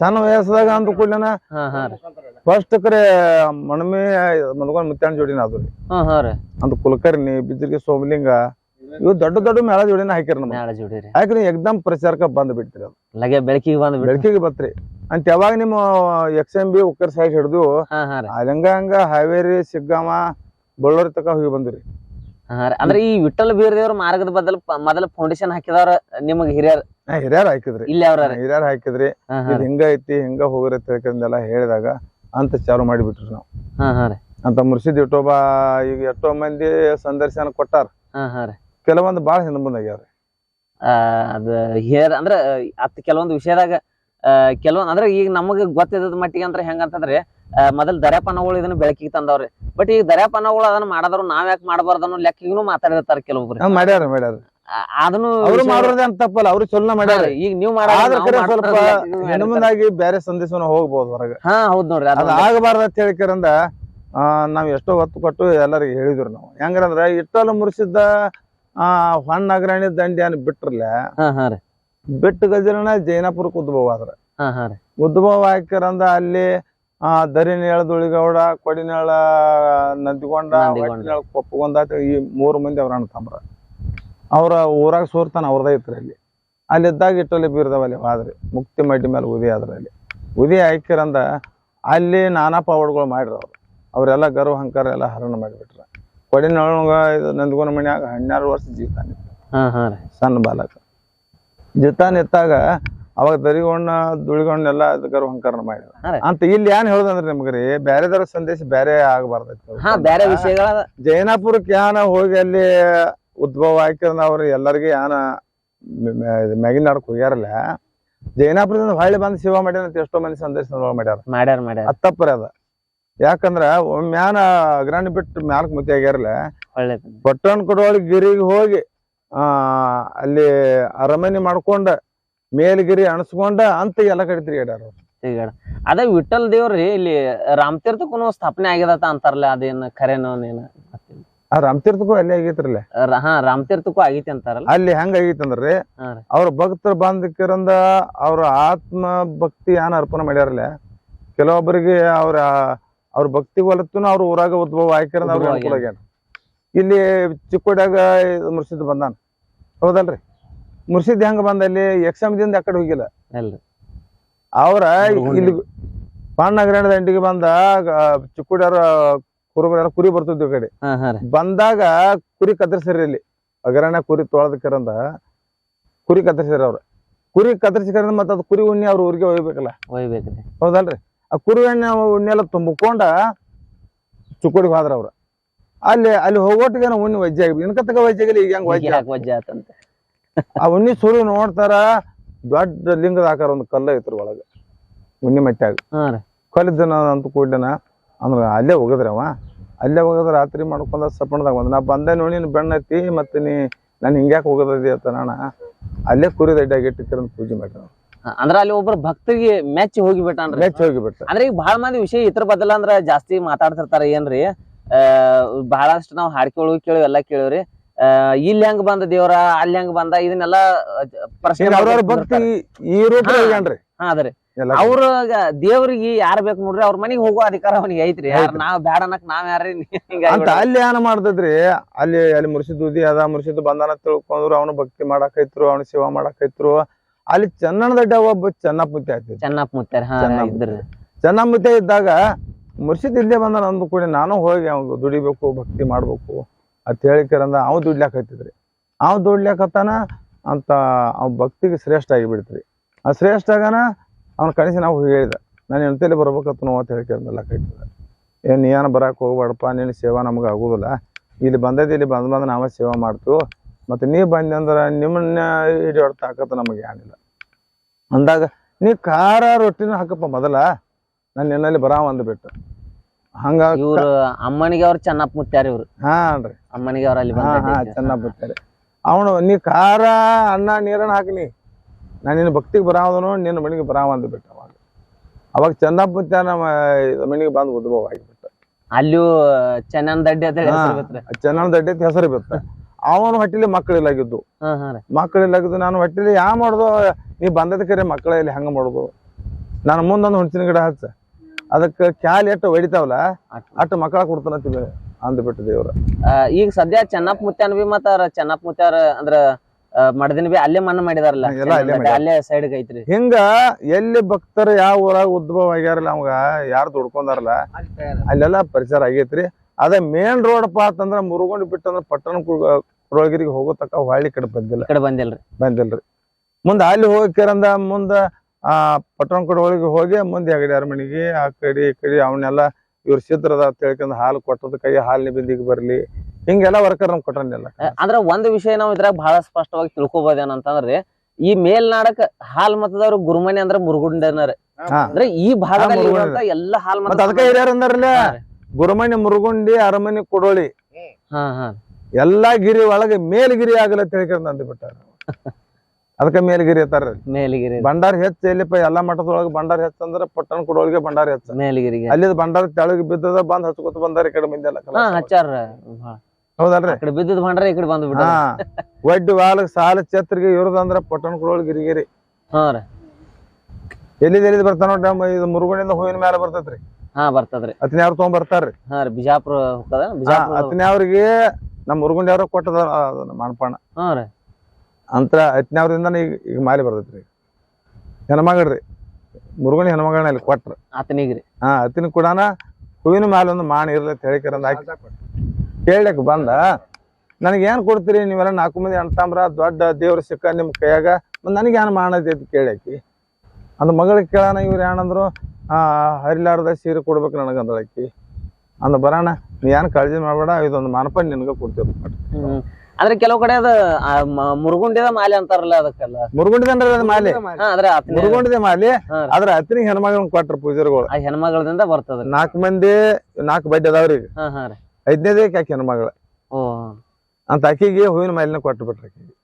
ಸಣ್ಣ ವಯಸ್ಸದಾಗ ಅಂದ ರೀ. ಫಸ್ಟ್ ಕರೆ ಮಣಮೆ ಮನ್ಕೊಂಡ್ ಮುತ್ಯಾಣ ಜೋಡಿನ ಅದು ರೀ. ಹಾ ಹಾ ರೀ. ಅಂತ ಕುಲಕರ್ಣಿ ಬಿಜ್ಜರ್ಗಿ ಸೋಮಲಿಂಗ ಇವು ದೊಡ್ಡ ದೊಡ್ಡ ಮೇಳ ಜೋಡಿನ ಹಾಕಿರಿ ನಮ್ಗೆ. ಮ್ಯಾಳ ಹಾಕ್ರಿ ಎಕ್ದಮ್ ಪ್ರಚಾರಕ್ಕೆ ಬಂದ್ ಅದು. ಲಗೆ ಬೆಳಕಿಗೆ ಬಂದ್ ಬಿಡ್ರಿ ಬೆಳಕಿಗೆ ಬತ್ರಿ. ಅಂತ ಯಾವಾಗ ನಿಮ್ಮ ಎಕ್ಸ್ ಎಂ ಬಿ ಉಕ್ಕರ್ ಸೈಡ್ ಹಿಡಿದು ಹಾ ಹಾ ರೀ. ಹಂಗ ಹಂಗ ಹಾವೇರಿ ಸಿಗ್ಗಾಮ ಬಳ್ಳಾರಿ ತಕ ಹೋಗಿ ಬಂದ್ರಿ. ಹಾ ರೀ. ಅಂದ್ರೆ ಈ ವಿಠಲ್ ಬೀರದೇವ್ರ ಮಾರ್ಗದ ಬದಲ ಮೊದಲ ಫೌಂಡೇಶನ್ ಹಾಕಿದವ್ರ ನಿಮಗ್ ಹಿರಿಯರ್. ಹಿರಿಯರ್ ಹಾಕಿದ್ರಿ. ಇಲ್ಲಿ ಅವ್ರ ಹಿರಿಯರ್ ಹಾಕಿದ್ರಿ. ಹಾ ಹಾ ಇದು ಹಿಂಗ ಐತಿ ಹಿಂಗ ಹೋಗ್ರಿ ತಿಳ್ಕೊಂಡೆಲ್ಲ ಹೇಳಿದಾಗ ಅಂತ ಚಾಲು ಮಾಡಿಬಿಟ್ರಿ ನಾವು. ಹಾ ಹಾ ರೀ. ಅಂತ ಮುರ್ಸಿದ್ ಇಟ್ಟೋಬ ಈಗ ಎಷ್ಟೋ ಮಂದಿ ಸಂದರ್ಶನ ಕೊಟ್ಟಾರ. ಹಾ ಹಾ ರೀ. ಕೆಲವೊಂದು ಬಾಳ ಹಿಂದೆ ಆ, ಅದ ಹೇರ್ ಅಂದ್ರ ಅತ್ ಕೆಲವೊಂದು ವಿಷಯದಾಗ ಕೆಲವೊಂದ್ ಅಂದ್ರೆ ಈಗ ನಮಗ ಗೊತ್ತಿದ್ದ ಮಟ್ಟಿಗೆ ಅಂದ್ರೆ ಹೆಂಗಂತಂದ್ರೆ ಮೊದಲು ಮೊದಲ್ ದರ್ಯಾಪನಗಳು ಇದನ್ನ ಬೆಳಕಿಗೆ ತಂದವ್ರಿ. ಬಟ್ ಈಗ ದರ್ಯಾಪನಗಳು ಅದನ್ನ ಮಾಡದವ್ರು ನಾವ್ ಯಾಕೆ ಮಾಡಬಾರ್ದು ಅನ್ನೋ ಲೆಕ್ಕಿಗೂ ಮಾತಾಡಿರ್ತಾರ ಕೆಲವೊಬ್ರು. ಮಾಡ್ಯಾರ ಮಾಡ್ಯಾರ ಅದನ್ನು ಅವ್ರು ಮಾಡೋದೇ ಅಂತ ತಪ್ಪಲ್ಲ ಅವ್ರು ಚಲನ ಮಾಡ್ಯಾರ. ಈಗ ನೀವು ಆದ್ರ ಸ್ವಲ್ಪ ಲೆಕ್ಕಿಗೂ ಹೆಣ್ಣು ಮಾಡಿರ್ತಾರ. ಮುಂದಾಗಿ ಬೇರೆ ಸಂದೇಶನ ಹೋಗ್ಬೋದು ಹೊರಗೆ. ಹಾ ಹೌದ್ ನೋಡ್ರಿ ಅದ ಆಗಬಾರ್ದ ಅಂತ ಹೇಳಿಕರಿಂದ ನಾವ್ ಎಷ್ಟೋ ಹೊತ್ತು ಕೊಟ್ಟು ಎಲ್ಲರಿಗೆ ಹೇಳಿದ್ರು ನಾವು. ಹೆಂಗ್ರಂದ್ರ ಇಟ್ಟಲು ಮುರಿಸಿದ್ದ ಆ ಹೊಣ್ಣ ಅಗ್ರಣಿ ದಂಡಿ ಅನ್ ಬಿಟ್ರಲ್ಲ ಬಿಟ್ಟ ಗಜಲನ ಜೈನಾಪುರಕ್ಕೆ ಉದ್ಭವ ಆದ್ರ. ಉದ್ಭವ ಹಾಕಿರಂದ ಅಲ್ಲಿ ಆ ದರಿನೇಳ ದುಳಿಗೌಡ ಕೊಡಿನೇಳ ನಂದಿಗೊಂಡ ಅಂತ ಈ ಮೂರು ಮಂದಿ ಅವ್ರ ಅಣ್ಣ ತಮ್ರ ಅವ್ರ ಊರಾಗ ಸೋರ್ತಾನ ಅವ್ರದ್ದೇ ಐತ್ರಿ ಅಲ್ಲಿ. ಅಲ್ಲಿದ್ದಾಗ ಇಟ್ಟಲ್ಲಿ ಬೀರ್ದವಲ್ಲಿ ಅಲ್ಲಿ ಹೋದ್ರಿ ಮುಕ್ತಿ ಮಡ್ಡಿ ಮೇಲೆ ಉದಿ ಆದ್ರ ಅಲ್ಲಿ ಉದಿ ಹಾಕಿರಂದ ಅಲ್ಲಿ ನಾನಾ ಪವಾಡ್ಗಳು ಮಾಡ್ರಿ ಅವ್ರು. ಅವರೆಲ್ಲ ಗರ್ವ ಹಂಕಾರ ಎಲ್ಲ ಹರಣ ಮಾಡಿಬಿಟ್ರ. ಕೊಡಿನೊಳಗ ಇದು ನಂದಗೋನ ಮನ್ಯಾಗ ಹನ್ನೆರಡು ವರ್ಷ ಜೀತಾನ ಇತ್ತು. ಹಾ ಹಾ ಸಣ್ಣ ಬಾಲಕ. ಜೀತಾನ ಇತ್ತಾಗ ಅವಾಗ ದರಿಗೊಂಡ ದುಳಿಗೊಂಡೆಲ್ಲ ಗರ್ವ ಹಂಕಾರ ಮಾಡಿದ ಅಂತ ಇಲ್ಲಿ ಏನ್ ಹೇಳುದಂದ್ರೆ ನಿಮ್ಗ್ರಿ ಬ್ಯಾರೆದವ್ರ ಸಂದೇಶ ಬ್ಯಾರೆ ವಿಷಯಗಳ ಜೈನಾಪುರಕ್ಕೆ ಯಾನ ಹೋಗಿ ಅಲ್ಲಿ ಉದ್ಭವ ಹಾಕಿದ್ರೆ ಅವ್ರು ಎಲ್ಲರಿಗೆ ಯಾನ ಮ್ಯಾಗಿನ ನಾಡಕ್ ಹೋಗ್ಯಾರಲ್ಲ ಜೈನಾಪುರದಿಂದ ಹೊಳ್ಳಿ ಬಂದು ಸೇವಾ ಮಾಡ್ಯಾರ ಅಂತ ಎಷ್ಟೋ ಮಂದಿ ಸಂದೇಶ ಮಾಡ್ಯಾರ. ಮಾಡ್ಯಾರ ಮಾಡ್ಯಾರ. ಅದ್ ತಪ್ಪರಿ ಅದ. ಯಾಕಂದ್ರ ಮ್ಯಾನ ಅಗ್ರಾಣಿ ಬಿಟ್ಟು ಮ್ಯಾಲಕ್ ಮುತ್ತಿ ಆಗ್ಯಾರಲ್ಲ ಬಟ್ಟಣ್ ಪಟ್ಟಣ ಕೊಡೋಳಿ ಗಿರಿಗೆ ಹೋಗಿ ಆ ಅಲ್ಲಿ ಅರಮನೆ ಮಾಡ್ಕೊಂಡ ಮೇಲ್ಗಿರಿ ಅಣಸ್ಕೊಂಡ ಅಂತ ಎಲ್ಲ ಕಡೆ ತಿರುಗಾಡ್ಯಾರ ಅದ ವಿಠಲ್ ದೇವ್ರಿ ಇಲ್ಲಿ ರಾಮತೀರ್ಥಕ್ಕೂ ಸ್ಥಾಪನೆ ಆಗ್ಯದತ ಅಂತಾರಲ್ಲ ಅದೇನು ಖರೇನೋ ಏನ ರಾಮತೀರ್ಥಕ್ಕೂ ಅಲ್ಲೇ ಆಗೈತ್ರಲ್ಲ? ಹಾ ರಾಮತೀರ್ಥಕ್ಕೂ ಆಗೈತಿ ಅಂತಾರಲ್ಲ? ಅಲ್ಲಿ ಹೆಂಗ ಆಗೈತಂದ್ರಿ ಹಾ ರೀ. ಅವ್ರ ಭಕ್ತರು ಬಂದಕ್ಕಿರಂದ ಅವ್ರ ಆತ್ಮ ಭಕ್ತಿ ಏನ್ ಅರ್ಪಣೆ ಮಾಡ್ಯಾರಲ್ಲ ಕೆಲವೊಬ್ಬರಿಗೆ ಅವ್ರ ಅವ್ರ ಭಕ್ತಿ ಹೊಲತ್ತೂ ಅವ್ರ ಊರಾಗ ಉದ್ಭವ ಆಯ್ಕಿರಂದ ಅವ್ರಿಗೆ ಉದ್ಭವ ಅನುಕೂಲ ಆಗ್ಯಾನ. ಇಲ್ಲಿ ಚಿಕ್ಕೋಡ್ಯಾಗ ಮುರ್ಸಿದ್ ಬಂದಾನ. ಹೌದಲ್ರಿ? ಮುರ್ಸಿದ್ ಹೆಂಗ ಬಂದ ಅಲ್ಲಿ? ಯಕ್ಷಮದಿಂದ ಆ ಕಡೆ ಹೋಗಿಲ್ಲ. ಅವ್ರ. ಇಲ್ಲಿ ಪಾಂಡನಗರ ದಂಡಿಗೆ ಬಂದ ಚಿಕ್ಕೋಡ್ಯಾರ ಕುರುಬರ ಕುರಿ ಬರ್ತಿದ್ವಿ ಕಡೆ. ಬಂದಾಗ ಕುರಿ ಕತ್ತರಿಸಿರಿ ಇಲ್ಲಿ. ಅಗರಣ ಕುರಿ ತೊಳೆದಕ್ಕಿರಂದ ಕುರಿ ಕತ್ತರಿಸಿರ ಅವ್ರ. ಕುರಿ ಕತ್ತರಿಸಿಕರಂದ ಮತ್ತೆ ಅದು ಕುರಿ ಉಣ್ಣಿ ಅವ್ರ ಊರಿಗೆ ಒಯ್ಬೇಕಲ್ಲ. ಒಯ್ಬೇಕ್ರಿ. ಹೌದಲ್ರಿ? ಆ ಕುರಿ ಎಣ್ಣೆ ಉಣ್ಣೆ ಎಲ್ಲ ತುಂಬಿಕೊಂಡ ಚುಕ್ಕುಡಿಗೆ ಹೋದ್ರ ಅವ್ರ. ಅಲ್ಲಿ ಅಲ್ಲಿ ಹೋಗೋಟಿಗೆ ಉಣ್ಣಿ ವಜ್ಜೆ ಆಗಿ ಇನ್ಕತ್ತಕ ವಜ್ಜೆ ಆಗಿಲ್ಲ ಈಗ ಹೆಂಗ್ ವಜ್ಜೆ ವಜ್ಜೆ ಆತಂತೆ. ಆ ಉಣ್ಣಿ ಸುರು ನೋಡ್ತಾರ ದೊಡ್ಡ ಲಿಂಗದ ಆಕಾರ ಒಂದು ಕಲ್ಲ ಐತ್ರಿ ಒಳಗ. ಉಣ್ಣಿ ಮಟ್ಟಾಗ ಕಲ್ಲಿದ್ದನ ರೀ. ಅಂತ ಕೂಡ್ಲನ ಅಂದ್ರೆ ಅಲ್ಲೇ ಹೋಗದ್ರಿ ಅವ. ಅಲ್ಲೇ ಹೋಗೋದು ರಾತ್ರಿ ಮಾಡ್ಕೊಂಡ ಸಪ್ಪಣದಾಗ ಬಂದ. ನಾ ಬಂದೆ ನೋಡಿ ನೀನು ಬೆಣ್ಣ ಐತಿ ಮತ್ತೆ ನೀ ನಾನು ಹಿಂಗ್ಯಾಕೆ ಹೋಗೋದದಿ ಅಂತ ನಾನ ಅಲ್ಲೇ ಕುರಿ ದಡ್ಡಾಗಿ ಪೂಜೆ ಮಾಡ್ಯಾರ ಅಂದ್ರ ಅಲ್ಲಿ ಒಬ್ಬರು ಭಕ್ತರಿಗೆ ಮೆಚ್ಚಿ ಹೋಗಿಬಿಟ್ಟ ಅಂದ್ರೆ? ಮೆಚ್ಚ ಹೋಗಿಬಿಟ್ಟ ಅಂದ್ರೆ ಈಗ ಬಹಳ ಮಂದಿ ವಿಷಯ ಇತರ ಬದಲ ಅಂದ್ರ ಜಾಸ್ತಿ ಮಾತಾಡ್ತಿರ್ತಾರ ಏನ್ರಿ? ಆ ಬಹಳಷ್ಟು ನಾವ್ ಹಾಡ್ಕೊಳ್ಳೋ ಕೇಳಿ ಎಲ್ಲಾ ಕೇಳಿವ್ರಿ ಆ ಇಲ್ಲಿ ಹೆಂಗ್ ಬಂದ ದೇವ್ರ ಅಲ್ಲಿ ಹೆಂಗ್ ಬಂದ ಇದನ್ನೆಲ್ಲ ಪ್ರಶ್ನೆ ಭಕ್ತಿ ಈ ರೂಪ ಹಾ. ಅದ್ರಿ ಅವ್ರ ದೇವ್ರಿಗೆ ಯಾರ್ ಬೇಕು ನೋಡ್ರಿ ಅವ್ರ ಮನಿಗ್ ಹೋಗೋ ಅಧಿಕಾರ ಅವನಿಗೆ ಐತ್ರಿ. ನಾವ್ ಬ್ಯಾಡ ಅನ್ನಕ್ ನಾವ್ ಯಾರ್ರಿ? ಅಂತ ಅಲ್ಲಿ ಏನ ಮಾಡ್ತದ್ರಿ? ಅಲ್ಲಿ ಅಲ್ಲಿ ಮುರ್ಸಿದ್ ಉದಿ ಅದ ಮುರ್ಸಿದ್ ಬಂಧನ ತಿಳ್ಕೊಂಡ್ರು ಅವನು ಭಕ್ತಿ ಮಾಡಾಕೈತ್ರು ಅವನು ಸೇವಾ ಮಾಡಾಕೈತ್ರು ಅಲ್ಲಿ ಚನ್ನಣ ದಡ್ಡ ಒಬ್ಬ ಮುತ್ತೆ ಆಯ್ತು ಚೆನ್ನಪ್ಪ ಮುತ್ತೆ ಚೆನ್ನಪ್ಪ ಮುತ್ತೆ ಇದ್ದಾಗ ಮುರ್ಸಿದ್ ಇಲ್ಲೇ ಬಂದ ಅಂದ ಕೂಡ ನಾನು ಹೋಗಿ ಅವ್ನು ದುಡಿಬೇಕು ಭಕ್ತಿ ಮಾಡ್ಬೇಕು ಅಂತ ಹೇಳಿಕರಂದ ಅವ್ ದುಡ್ಲಾಕತ್ತಿದ್ರಿ ಅವ್ ದುಡ್ಲಾಕತ್ತಾನ ಅಂತ ಅವ್ ಭಕ್ತಿಗೆ ಶ್ರೇಷ್ಠ ಆಗಿಬಿಡ್ತ್ರಿ. ಆ ಶ್ರೇಷ್ಠ ಆಗನ ಅವ್ನ ಕಣಿಸಿ ನಾವು ಹೇಳಿದ ನಾನು ಎಂತೆಲ್ಲಿ ಬರ್ಬೇಕತ್ತ ನೋವು ಅಂತ ಹೇಳ್ಕೊಂಡಲ್ಲ ಕೈತದ. ಏನು ನೀ ಬರೋಕೆ ಬರಾಕ್ ಹೋಗ್ಬೇಡಪ್ಪ ನಿನ್ನ ಸೇವಾ ನಮ್ಗೆ ಆಗೋದಿಲ್ಲ. ಇಲ್ಲಿ ಬಂದದ್ದು ಇಲ್ಲಿ ಬಂದ್ ಬಂದು ನಾವೇ ಸೇವಾ ಮಾಡ್ತು ಮತ್ತು ನೀ ಬಂದೆ ಅಂದ್ರೆ ನಿಮ್ಮನ್ನ ಹಿಡಿಯೋಡ್ ತಾಕತ್ತು ನಮಗೆ ಏನಿಲ್ಲ ಅಂದಾಗ ನೀ ಖಾರ ರೊಟ್ಟಿನ ಹಾಕಪ್ಪ ಮೊದಲ. ನಾನು ನಿನ್ನಲ್ಲಿ ಬರಾವ ಅಂದ್ಬಿಟ್ಟು ಹಂಗಾಗಿ ಇವ್ರು ಅಮ್ಮನಿಗೆ ಅವ್ರು ಚೆನ್ನಪ್ಪ ಇವರು. ಇವ್ರು ಹಾನ್ರಿ ಅಮ್ಮನಿಗೆ ಅವ್ರ ಅಲ್ಲಿ ಹಾ ಹಾ ಚೆನ್ನಾಗ್ ಬಿಡ್ತಾರೆ ಅವನು ನೀ ಖಾರ ಅನ್ನ ನೀರನ್ನ ಹಾಕ್ನಿ ನಾನು ನಿನ್ನ ಭಕ್ತಿಗೆ ಬರಾವದನು ನಿನ್ನ ಮನೆಗೆ ಬರಾವ ಅಂದ್ಬಿಟ್ಟ ಅವಾಗ. ಅವಾಗ ಚಂದಪ್ಪ ನಮ್ಮ ಮನೆಗೆ ಬಂದು ಉದ್ಭವ ಆಗಿಬಿಟ್ಟ. ಅಲ್ಲಿಯೂ ಚೆನ್ನ ದಡ್ಡಿ ಅಂತ ಹೇಳಿ ಹಾ. ಹೆಸರು ಬಿತ್ರಿ ಚೆನ್ನ ದಡ್ಡಿ ಅಂತ ಹೆಸರು ಬಿತ್ತ ಅವನು ಹೊಟ್ಟಿಲಿ ಮಕ್ಕಳಿಲ್ಲಾಗಿದ್ದು ಮಕ್ಕಳಿಲ್ಲಾಗಿದ್ದು ನಾನು ಹೊಟ್ಟಿಲಿ ಯಾ ಮಾಡೋದು? ನೀ ಬಂದದ ಕರೆ ಮಕ್ಕಳ ಇಲ್ಲಿ ಹಂಗ ಮಾಡೋದು? ನಾನು ಮುಂದೊಂದು ಹುಣಸಿನ ಗಿಡ ಹಚ್ಚ. ಅದಕ್ಕೆ ಕ್ಯಾಲ್ ಎಟ್ಟು ಹೊಡಿತಾವಲ್ಲ ಅಟ್- ಅಟ್ಟು ಮಕ್ಕಳ ಕೊಡ್ತಾನಂತೀವಿ ಅಂದ್ಬಿಟ್ಟು ದೇವ್ರ. ಈಗ ಸದ್ಯ ಚೆನ್ನಪ್ಪ ಮುತ್ಯಾನ ಬಿ ಮತ್ತಾರ ಚೆನ್ನಪ್ಪ ಮುತ್ಯಾರ ಅಂದ್ರ ಮಡದಿನ ಬಿ ಅಲ್ಲೇ ಮನ್ನ ಮಾಡಿದಾರಲ್ಲ. ಎಲ್ಲ ಅಲ್ಲೇ ಸೈಡ್ ಐತ್ರಿ. ಹಿಂಗ ಎಲ್ಲಿ ಭಕ್ತರು ಯಾವ ಊರಾಗ ಉದ್ಭವ ಆಗ್ಯಾರಲ್ಲ ಅವಾಗ ಯಾರು ದುಡ್ಕೊಂಡಾರಲ್ಲ ಅಲ್ಲೆಲ್ಲ ಪರಿಸರ ಆಗೈತ್ರಿ. ಅದ ಮೇನ್ ರೋಡ್ ಪಾತ್ ಅಂದ್ರ ಮುರುಗೊಂಡ್ ಬಿಟ್ಟಂದ್ರ ಪಟ್ಟಣ ಕುಳಗಿರಿಗೆ ಹೋಗೋ ತಕ್ಕ ಹೊಳ್ಳಿ ಕಡೆ ಬಂದಿಲ್ಲ. ಈ ಕಡೆ ಬಂದಿಲ್ರಿ. ಬಂದಿಲ್ರಿ. ಮುಂದ ಅಲ್ಲಿ ಹೋಗಿರಂದ ಮುಂದ ಆ ಪಟ್ಟಣ ಒಳಗೆ ಹೋಗಿ ಮುಂದೆ ಹೆಗಡಿ ಅರಮನೆಗೆ ಆ ಕಡೆ ಈ ಕಡೆ ಅವನ್ನೆಲ್ಲ ಇವ್ರ ಸಿದ್ರದ ಅಂತ ಹೇಳ್ಕೊಂಡ್ ಹಾಲು ಕೊಟ್ಟದ ಕೈ ಹಾಲಿನ ಬಿಂದಿಗೆ ಬರ್ಲಿ. ಹಿಂಗೆಲ್ಲ ವರ್ಕರ್ ನಮ್ ಕೊಟ್ಟನ್ನೆಲ್ಲ ಅಂದ್ರೆ ಒಂದ್ ವಿಷಯ ನಾವ್ ಇದ್ರಾಗ ಬಹಳ ಸ್ಪಷ್ಟವಾಗಿ ತಿಳ್ಕೊಬೋದೇನಂತಂದ್ರಿ ಈ ಮೇಲ್ನಾಡಕ್ ಹಾಲ್ ಮತದವ್ರು ಗುರುಮನೆ ಅಂದ್ರ ಮುರುಗುಂಡನರ್ ಅಂದ್ರೆ ಈ ಭಾಗದಲ್ಲಿ ಎಲ್ಲ ಇರುವಂತ ಎಲ್ಲಾ ಹಾಲ್ ಮತ ಅದಕ್ಕೆ ಹಿರಿಯರ್ ಅಂದಾರಲ್ಲ ಗುರುಮನಿ ಮುರುಗುಂಡಿ ಅರಮನೆ ಕೊಡೋಳಿ. ಹಾ ಹಾ. ಎಲ್ಲಾ ಗಿರಿ ಒಳಗೆ ಮೇಲ್ಗಿರಿ ಆಗಲ್ಲ ತಿಳ್ಕೊಂಡ್ ಅಂದ್ಬಿಟ್ಟಾರ ಅದಕ್ಕೆ ಮೇಲ್ಗಿರಿ ಅತ್ತಾರ ಮೇಲ್ಗಿರಿ ಭಂಡಾರ ಹೆಚ್ಚ ಎಲ್ಲಿಪ್ಪ ಎಲ್ಲಾ ಮಠದೊಳಗೆ ಬಂಡಾರ ಹೆಚ್ಚ ಅಂದ್ರ ಪಟ್ಟಣ ಕೊಡೋಳಿಗೆ ಬಂಡಾರ ಹೆಚ್ಚ. ಮೇಲ್ಗಿರಿ ಅಲ್ಲಿ ಭಂಡಾರ ತೆಳಗ್ ಬಿದ್ದದ ಬಂದ್ ಹಚ್ಕೊತ ಬಂದಾರ ಈ ಕಡೆ ಮಂದಿ ಎಲ್ಲ ಹಚ್ಚಾರ ಹೌದಲ್ರಿ? ಕಡೆ ಬಿದ್ದಿದ್ ಬಂಡ್ರ ಈ ಕಡೆ ಬಂದು ಬಿಡ ಹಾ. ಒಡ್ಡಿ ವಾಲಕ್ ಸಾಲ ಛತ್ರಿಗೆ ಇವ್ರದಂದ್ರ ಪಟ್ಟಣ ಕೊಡೋಳಿ ಗಿರಿಗಿರಿ. ಹಾ ರೀ. ಎಲ್ಲಿದ್ ಎಲ್ಲಿದ್ ಬರ್ತಾನ ನೋಡ್ರಿ ಇದು ಮುರುಗುಣಿಂದ ಹೂವಿನ ಮ್ಯಾಲ ಬರ್ತೈತ್ರಿ. ಹಾ ಬರ್ತದ್ರಿ. ಅತ್ನಿ ಅವ್ರ ತಗೊಂಡ್ ಬರ್ತಾರ್ರಿ. ಹಾ ರೀ ಬಿಜಾಪುರ ಹೋಗ್ತದ ಬಿಜಾಪುರ ಅತ್ನಿ ಅವ್ರಿಗೆ ನಮ್ಮ ಮುರುಗುಂಡಿ ಅವ್ರ ಕೊಟ್ಟದ ಮಾನಪಾಣ ಹಾ ರೀ. ಅಂತ ಅತ್ನಿ ಅವ್ರಿಂದ ಈಗ ಈಗ ಮಾಲಿ ಬರ್ತೈತ್ರಿ. ಹೆಣ್ಮಗಳ್ರಿ. ಮುರುಗಣಿ ಹೆಣ್ಮಗಳನ್ನ ಇಲ್ಲಿ ಕೊಟ್ರ. ಆತನಿಗ್ರಿ. ಹಾ ಅತ್ತಿನ ಕೂಡಾನ ಹೂವಿನ ಮ್ಯಾಲ ಒಂದು ಮಾಣ ಇರ್ಲಿ ಹೇಳಿಕರಂದ ಹಾಕಿ ಕೇಳಕ್ ಬಂದ ನನಗೆ ಏನ್ ಕೊಡ್ತೀರಿ ನೀವೆಲ್ಲ ನಾಲ್ಕು ಮಂದಿ ಅಣ್ತಾಮ್ರ ದೊಡ್ಡ ದೇವ್ರ ಸಿಕ್ಕ ನಿಮ್ ಕೈಯಾಗ ಮತ್ತ್ ನನಗೆ ಏನ್ ಮಾಣ ಐತಿ ಅಂತ ಕೇಳಾಕಿ? ಅಂದ ಮಗಳಿಗೆ ಕೇಳೋಣ ಇವ್ರು ಏನಂದ್ರು ಆ ಹರಿಲಾರ್ದ ಸೀರೆ ಕೊಡ್ಬೇಕು ನನಗೆ ಅಂದಳಕಿ ಅಂದ ಬರೋಣ ನೀ ಏನ್ ಕಾಳಜಿ ಮಾಡ್ಬೇಡ ಇದೊಂದು ಮಾನಪ ನಿನಗ ಕೊಡ್ತೀವಿ. ಅಂದ್ರೆ ಕೆಲವು ಕಡೆ ಅದ ಮುರುಗುಂಡಿದ ಮಾಲೆ ಅಂತಾರಲ್ಲ ಅದಕ್ಕೆಲ್ಲ? ಮುರುಗುಂಡಿದ ಮಾಲೆ. ಮಾಲಿ. ಮಾಲೆ ಅದ್ರ ಹತ್ತಿನ ಮುರುಗುಂಡಿದೆ ಮಾಲಿ. ಅದ್ರ ಅತ್ತಿನ ಹೆಣ್ಮಗಳನ್ನ ಕೊಟ್ರ ಪೂಜಾರಿಗಳು. ಆ ಹೆಣ್ಮಗಳದಿಂದ ಬರ್ತದ ನಾಲ್ಕು ಮಂದಿ ನಾಲ್ಕು ಬಡ್ಡಿ ಅದಾವ್ರಿ. ಹಾ ಹಾ ರೀ. ಐದನೇದಕ್ಕೆ ಆಕಿ ಹೆಣ್ಮಗಳ ಓ. ಅಂತ ಆಕಿಗೆ ಹೂವಿನ ಮಾಲಿನ ಕೊಟ್ಟು ಬಿಟ್ರಿ ಆಕಿಗೆ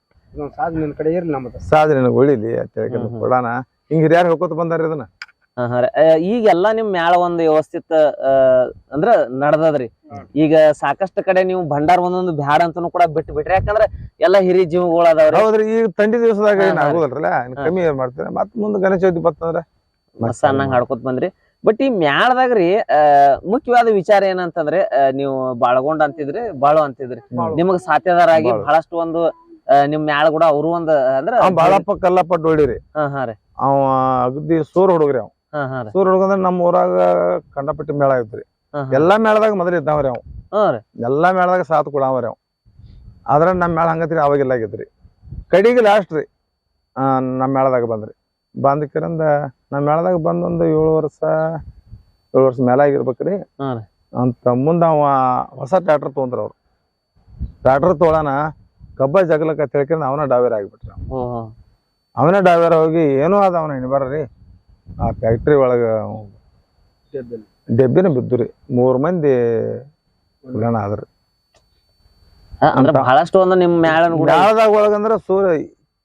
ಸಾಧ್ ನಿನ್ ಕಡೆ ಇರ್ಲಿ ನಮ್ಮದು ಸಾಧ್ರೆ ನನಗೆ ಉಳಿಲಿ ಅಂತ ಹೇಳಿ. ಕೊಡೋಣ. ಹಿಂಗ್ ಹಿರಿಯರ್ ಹೋಗೋತ ಬಂದಾರ ಇದನ್ನ? ಹಾ, ಹಾ ರೀ. ಆ, ಈಗೆಲ್ಲಾ ನಿಮ್ ಮ್ಯಾಳ ಒಂದ್ ವ್ಯವಸ್ಥಿತ ಆ, ಅಂದ್ರ ನಡ್ದದ್ರಿ. ಈಗ ಸಾಕಷ್ಟು ಕಡೆ ನೀವು ಭಂಡಾರ ಒಂದೊಂದು ಬ್ಯಾಡ ಅಂತಾನು ಕೂಡ ಬಿಟ್ಟು ಬಿಟ್ರಿ. ಯಾಕಂದ್ರ ಎಲ್ಲಾ ಹಿರಿ ಜೀವಗಳು ಅದಾವ್ರಿ. ಹೌದ್ರಿ ಈಗ ತಂಡಿ ದಿವಸದಾಗ ಏನ್. ಇನ್ ಕಮ್ಮಿ ಏನ್ ಮಾಡ್ತೀರ? ಮತ್ ಮುಂದೆ ಗಣೇಶ ಚೌತಿ ಬರ್ತಂದ್ರ ಮಸ್ತ್ ಅನ್ನಂಗ್ ಹಾಡ್ಕೊತ ಬಂದ್ರಿ. ಬಟ್ ಈ ಮ್ಯಾಳದಾಗ ರೀ ಮುಖ್ಯವಾದ ವಿಚಾರ ಏನಂತಂದ್ರೆ ನೀವು ಬಾಳಗೊಂಡ್ ಅಂತಿದ್ರಿ ಬಾಳು ಅಂತಿದ್ರಿ. ನಿಮಗ ಬಾಳು. ಬಹಳಷ್ಟು ಒಂದು ನಿಮ್ ಮ್ಯಾಳ ಕೂಡ ಅವರು ಒಂದ್ ಅಂದ್ರ ಬಾಳಪ್ಪ ಕಲ್ಲಪ್ಪ ಡೋಳಿರಿ ಅವ ಅಗದಿ ಸೂರ್ ಹುಡುಗ್ರಿ ಅವ್ ಸೂರ್ ಹುಡುಗಂದ್ರ ನಮ್ಮ ಊರಾಗ ಕಂಡಪಟ್ಟಿ ಮೇಳ ಹಾ. ಎಲ್ಲಾ ಮೇಳದಾಗ ಮೊದಲ ಇದ್ದಾವ್ರಿ ಅವ್ ಎಲ್ಲಾ ಮೇಳದಾಗ ಸಾತ್ ಕೊಡಾವ್ರಿ ಅವ್ ಆದ್ರ ನಮ್ಮ ಮೇಳ ಹಂಗತ್ರಿ ಅವಾಗಿಲ್ಲ ಆಗಿದ್ರಿ ಕಡಿಗೆ ಲಾಸ್ಟ್ ರೀ ನಮ್ ಮೇಳದಾಗ ಬಂದ್ರಿ. ಬಂದಕಿರಂದ ನಮ್ಮ ಮೇಳದಾಗ ಬಂದೊಂದು ಒಂದು ಏಳು ವರ್ಷ ಏಳು ವರ್ಷ ಮೇಲೆ ಆಗಿರ್ಬೇಕ್ರಿ ಹಾ ರೀ. ಅಂತ ಮುಂದೆ ಅವ ಹೊಸ ಟ್ರ್ಯಾಕ್ಟರ್ ತೊಗೊಂಡ್ರ ಅವ್ರು. ಟ್ರ್ಯಾಕ್ಟರ್ ತೊಗೊಳನ ಕಬ್ಬ ಜಗಲಕ್ಕ ತಿಳ್ಕೊಂಡು ಅವನ ಡಾವೇರ್ ಆಗಿಬಿಟ್ರ. ಹೋ. ಅವನ ಡಾವೇರ್ ಹೋಗಿ ಏನೂ ಅದ ಅವನ ಹೆಣ್ಬಾರ್ರಿ ಆ ಫ್ಯಾಕ್ಟ್ರಿ ಒಳಗೆ ಡೆಬ್ಬಿನ ಬಿದ್ದು ರೀ ಮೂರು ಮಂದಿ ಆದ್ರಿ. ಅಂದ್ರೆ. ಬಹಳಷ್ಟು ಒಂದು ನಿಮ್ಮ ಕೂಡ ಮೇಳದಾಗ ಒಳಗಂದ್ರ ಸೂರ್ಯ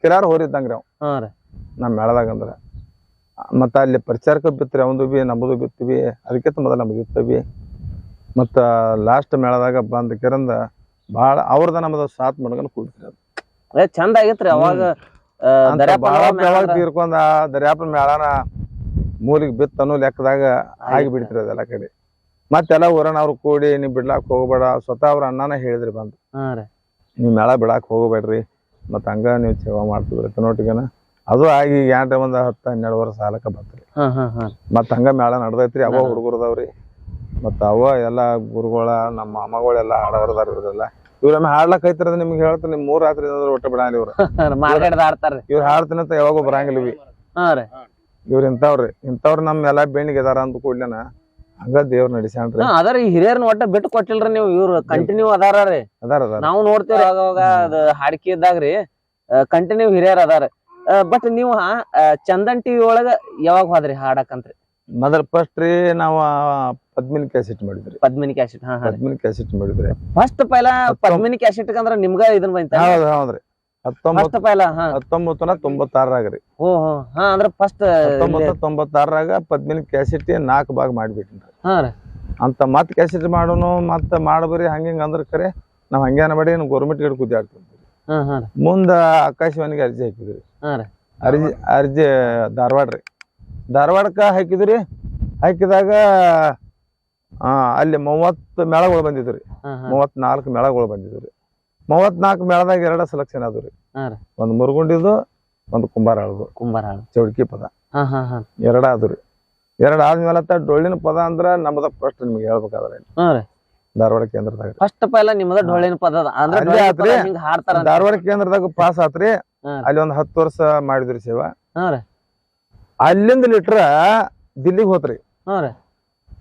ಕಿರಾರ್ ಹೋರಿದ್ದಂಗ್ರಿ ಅವ್. ಹಾ ರೀ. ನಮ್ಮ ಮೇಳದಾಗ ಅಂದ್ರ ಮತ್ತ ಅಲ್ಲಿ ಪರಿಚಾರಕ ಬಿತ್ತರಿ ಅವಂದು ಬಿ ನಮ್ಮದು ಬಿತ್ತೀವಿ ಅದಕ್ಕಿಂತ ಮೊದಲು ನಮ್ದು ಬಿತ್ತವಿ ಮತ್ತ ಲಾಸ್ಟ್ ಮೇಳದಾಗ ಬಂದ ಕಿರಂದ ಭಾಳ ಅವ್ರದ ನಮ್ದು ಸಾತ್ ಮಡ್ಗನ್ ಕೂಡ್ತಿರಿ ಅದು. ಏ, ಚಂದ ಆಗೈತ್ರಿ ಅವಾಗ ತೀರ್ಕೊಂಡ ದರ್ಯಾಪನ ಮೇಳನ ಮೂಲಿಗೆ ಬಿತ್ತ ಅನ್ನೋ ಲೆಕ್ಕದಾಗ ಆಗಿ ಬಿಡ್ತಿರಿ ಅದೆಲ್ಲ ಕಡೆ. ಮತ್ತೆಲ್ಲ ಊರನ ಅವ್ರು ಕೂಡಿ ನೀವು ಬಿಡ್ಲಾಕ್ ಹೋಗ್ಬೇಡ ಸ್ವತಃ ಅವ್ರ ಅಣ್ಣನ ಹೇಳಿದ್ರಿ ಬಂದು. ನೀವ್ ಮೇಳ ಬಿಡಾಕ್ ಹೋಗ್ಬೇಡ್ರಿ ಮತ್ತ ಹಂಗ ನೀವು ಸೇವಾ ಮಾಡ್ತಿದ್ರಿ ತನ್ನೊಟ್ಟಿಗೆನ ಅದು ಆಗಿ ಬಂದ ಒಂದ್ ಹತ್ತ ಹನ್ನೆರಡು ವರ್ಷ ಸಾಲಕ್ಕ ಬಂತ್ರಿ ಮತ್ತ ಹಂಗ ಮೇಳ ನಡ್ದೈತ್ರಿ. ಅವ. ಹುಡುಗರದವ್ರಿ. ಮತ್ತ ಅವ ಎಲ್ಲಾ ಗುರುಗಳ ನಮ್ಮ ಮಾಮಗಳೆಲ್ಲ ಹಾಡವರದಾರ ಇವ್ರೆಲ್ಲ. ಇವ್ರಮ್ಮ ಹಾಡ್ಲಕ್ ಐತಿರದ ನಿಮ್ಗೆ ಹೇಳ್ತಾರೆ ನಿಮ್ ಮೂರ್ ರಾತ್ರಿ ಒಟ್ಟ ಬಿಡಾಲಿ ಇವ್ರ. ಇವ್ರ ಹಾಡ್ತೀನಿ ಅಂತ ಯಾವಾಗೂ ರೀ. ಇವ್ರ ಇಂಥವ್ರಿ. ಇಂಥವ್ರ ನಮ್ ಎಲ್ಲಾ ಬೆಣ್ಣಿಗೆ ಇದಾರ ಅಂತ ಕೂಡ್ಲೆನ ಹಂಗ ದೇವ್ರ ನಡೆಸ್ಯಾನ್ರಿ. ಅದರ ಈ ಹಿರಿಯರ್ನ ಒಟ್ಟ ಬಿಟ್ಟು ಕೊಟ್ಟಿಲ್ರಿ ನೀವು ಇವ್ರು ಕಂಟಿನ್ಯೂ ಅದಾರ ರೀ. ಅದಾರ ನಾವು ನೋಡ್ತೇವ್ರಿ ಅವಾಗ ಅವಾಗ ಅದು ಹಾಡಿಕೆ ಇದ್ದಾಗ್ರಿ ಕಂಟಿನ್ಯೂ ಹಿರಿಯರ್ ಅದಾರ. ಬಟ್ ನೀವು ಚಂದನ್ ಟಿವಿ ಒಳಗ ಯಾವಾಗ ಹೋದ್ರಿ ಹಾಡಕಂತ್ರಿ ಮೊದಲ ಫಸ್ಟ್ ರೀ ನಾವ ಪದ್ಮಿನಿ ಕ್ಯಾಸೆಟ್ ಮಾಡಿದ್ರಿ. ಪದ್ಮಿನಿ ಕ್ಯಾಸೆಟ್ ಹಾ ಪದ್ಮಿನಿ ಕ್ಯಾಸೆಟ್ ಮಾಡಿದ್ರಿ. ಫಸ್ಟ್ ಪೈಲ ಪದ್ಮಿನಿ ಕ್ಯಾಸೆಟ್ ಅಂದ್ರ ನಿಮ್ಗ ಇದನ್ ಬಂತ ಹೌದ್ ಹೌದ್ರಿ. ಫಸ್ಟ್ ಪೈಲ ಹತ್ತೊಂಬತ್ತು ನೂರ ತೊಂಬತ್ತಾರರಾಗ ರೀ ಓ ಹಾ ಅಂದ್ರ ಫಸ್ಟ್ ಹತ್ತೊಂಬತ್ತು ತೊಂಬತ್ತಾರರಾಗ ಪದ್ಮಿನಿ ಕ್ಯಾಸೆಟ್ ನಾಲ್ಕು ಭಾಗ ಮಾಡಿಬಿಟ್ಟಿನ್ರಿ. ಹಾ ರೀ. ಅಂತ ಮತ್ ಕ್ಯಾಸೆಟ್ ಮಾಡೋನು ಮತ್ತ ಮಾಡಬರಿ ಹಂಗಿಂಗ್ ಅಂದ್ರ ಕರೆ ನಾವ್ ಹಂಗೇನ ಮಾಡಿ ಗೌರ್ಮೆಂಟ್ ಗಿಡ ಹಾ ಮುಂದ ಆಕಾಶವಾಣಿಗೆ ಅರ್ಜಿ ಹಾಕಿದ್ರಿ. ಹಾ ರೀ. ಅರ್ಜಿ ಅರ್ಜಿ ಧಾರವಾಡ ರೀ. ಧಾರವಾಡಕ್ಕ ಹಾಕಿದ್ರಿ ಹಾಕಿದಾಗ ಆ ಅಲ್ಲಿ ಮೂವತ್ತು ಮೇಳಗಳು ಬಂದಿದ್ರಿ ರೀ. ಮೂವತ್ನಾಲ್ಕು ಮೇಳಗಳು ಬಂದಿದ್ರಿ ಮೂವತ್ನಾಲ್ಕು ಮೇಳದಾಗ ಎರಡ ಸೆಲೆಕ್ಷನ್ ಅದು ರೀ. ರೀ. ಒಂದು ಮುರುಗುಂಡಿದು ಒಂದು ಕುಂಬಾರಾಳದು ಕುಂಬಾರ ಚೌಡ್ಕಿ ಪದ. ಎರಡ ಅದು ರೀ. ಎರಡು ಆದ್ಮೇಲೆ ಡೊಳ್ಳಿನ ಪದ ಅಂದ್ರ ನಮ್ಮದ ಫಸ್ಟ್ ನಿಮ್ಗೆ ಹೇಳ್ಬೇಕಾದ್ರೆ. ಧಾರವಾಡ ಕೇಂದ್ರದಾಗ ರೀ. ಫಸ್ಟ್ ಪೈಲ ನಿಮ್ಮದ ಡೊಳ್ಳಿನ ಪದ. ಅಂದ್ರ. ಧಾರವಾಡ ಕೇಂದ್ರದಾಗ ಪಾಸ್ ಆತ್ರಿ. ಅಲ್ಲಿ ಒಂದ್ ಹತ್ತು ವರ್ಷ ಮಾಡಿದ್ರಿ ಸೇವಾ. ಅಲ್ಲಿಂದ ಲಿಟ್ರ ದಿಲ್ಲಿಗೆ ಹೋತ್ರಿ.